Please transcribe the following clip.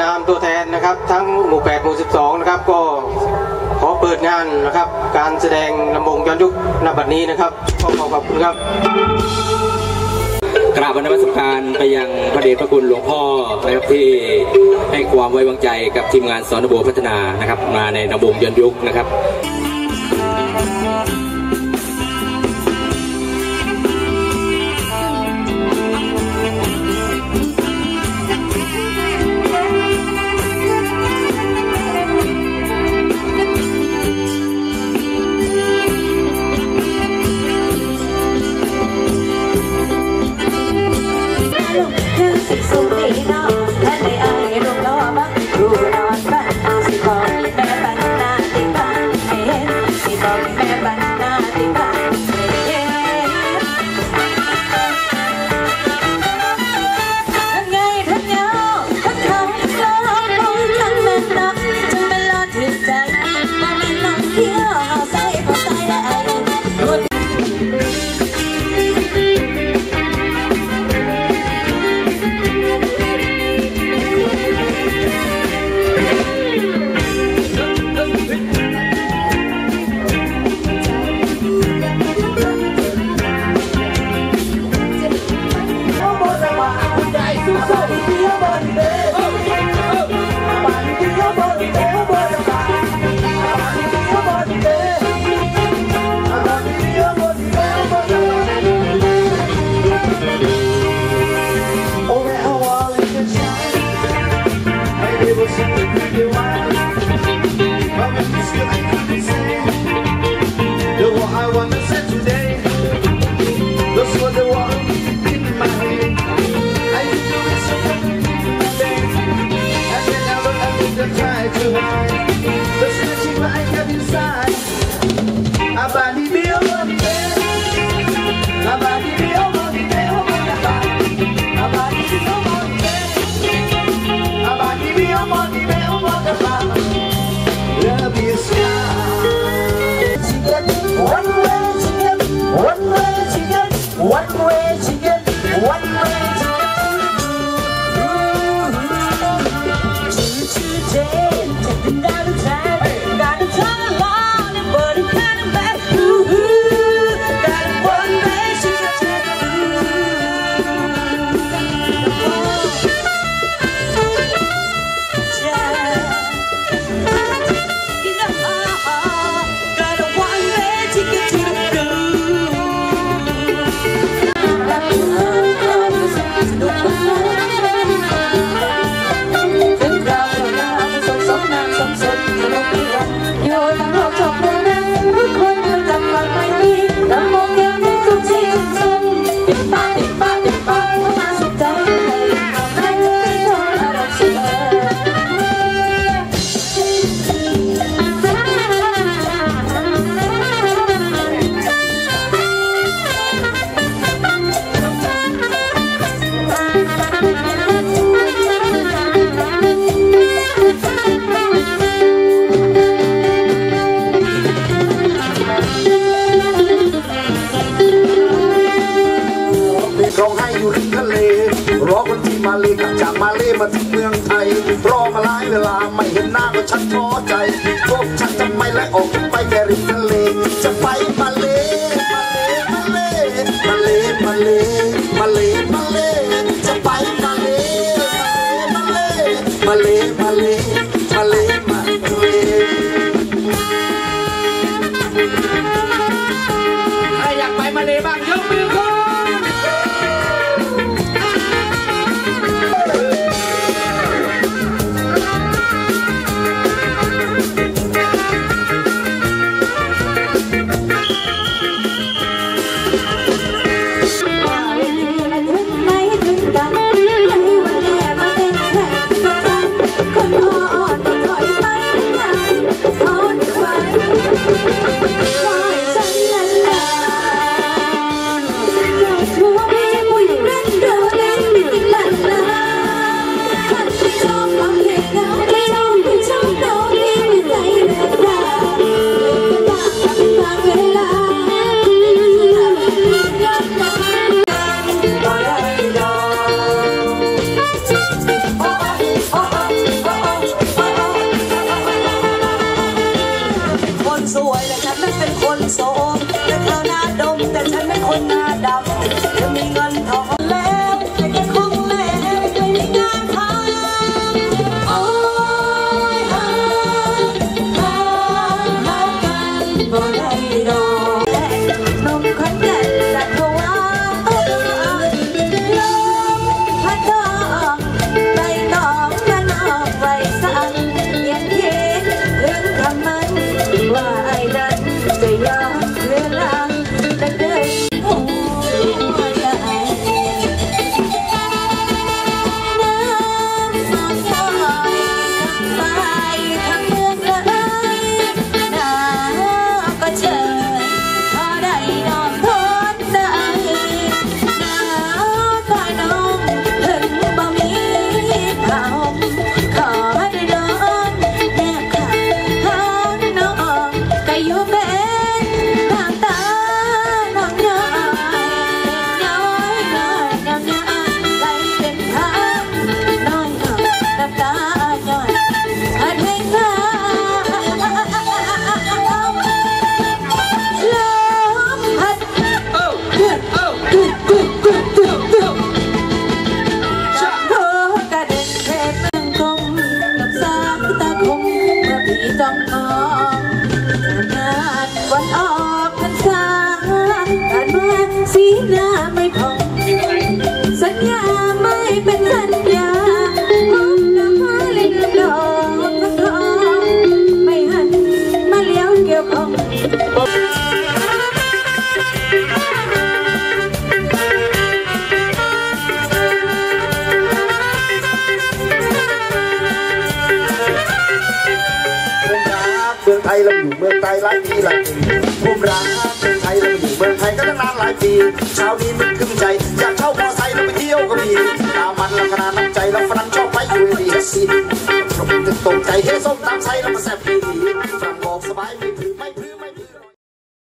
นามตัวแทนนะครับ ทั้งหมู่ 8 หมู่ 12 นะครับ ก็ขอเปิดงานนะครับ การแสดงลำวงย้อนยุคณบัดนี้นะครับขอขอบคุณครับ กราบนมัสการไปยังพระเดชพระคุณหลวงพ่อนะครับที่ให้ความไว้วางใจกับทีมงานสอนโบพัฒนานะครับ มาในลำวงย้อนยุคนะครับ ร้องไห้อยู่ริมทะเลรอคนที่มาเลกลับจากมาเลมาที่เมืองไทยรอมาหลายเวลาไม่เห็นหน้าก็ชักท้อใจพวกฉันทำไมและออกไปแค่ริมทะเลจะไปมาเลมาเลมาเลมาเลมาเล ผ่าสีหน้าไม่พองสัญญาไม่เป็นสัญญาพบดอกไม้ลืมดอกฟักทองไม่หันมาเลี้ยวเกี่ยวของผมรักเมืองไทยเราอยู่เมืองไทยหลายปีหลายปีผมรัก เมืองไทยเราอยู่เมืองไทยก็ตั้งนานหลายปีเช้านี้มันขึ้นใจ อยากเช่ามอไซค์เราไปเที่ยวก็มีตามันเราขนาดน้ำใจเราฝรั่งชอบไปอยู่ดีฮัสซีตกใจเฮ้ส้มตามไซค์เรามาแซ่บดี